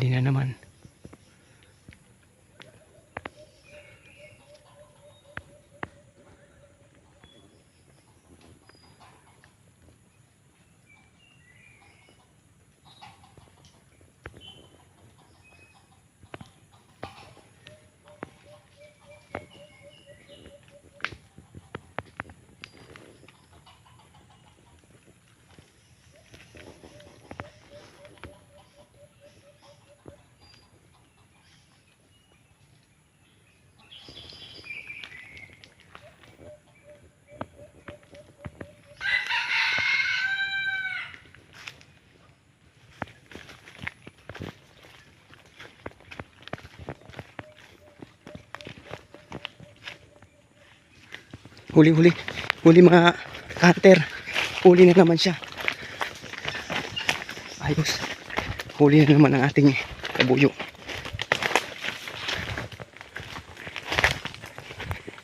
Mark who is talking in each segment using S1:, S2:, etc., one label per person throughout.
S1: Huli na naman. Huli, huli. Huli mga hunter. Huli na naman siya. Ayos. Huli na naman ang ating kabuyo.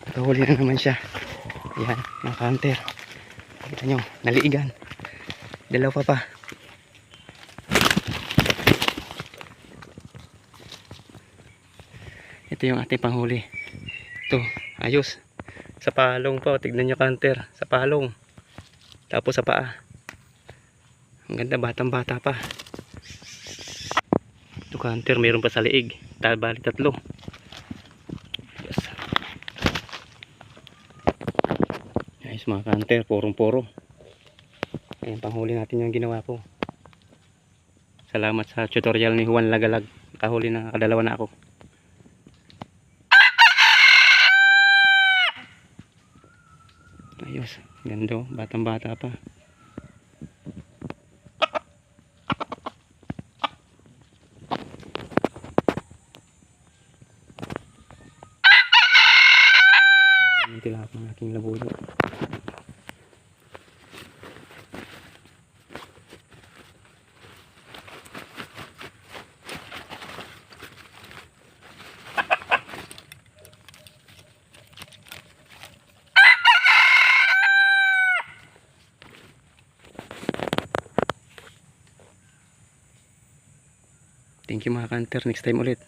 S1: Nakahuli na naman siya. Yan, mga hunter. Kita nyo, naliigan. Dalawa pa pa. Ito yung ating panghuli. Ito, ayos. Sa palong pa, oh. tignan nyo hunter. Sa palong. Tapos sa paa. Ang ganda, batang bata pa. Ito hunter, mayroon pa sa liig. Bali tatlo. Yes. Ayos mga hunter, porong-poro. Ayan, panghuli natin yung ginawa ko. Salamat sa tutorial ni Juan Lagalag. Nakahuli na, kadalawa na ako. Ayos, ganda oh, batang bata pa. Yung tilapang aking labuyo. Thank you mga kanter. Next time ulit.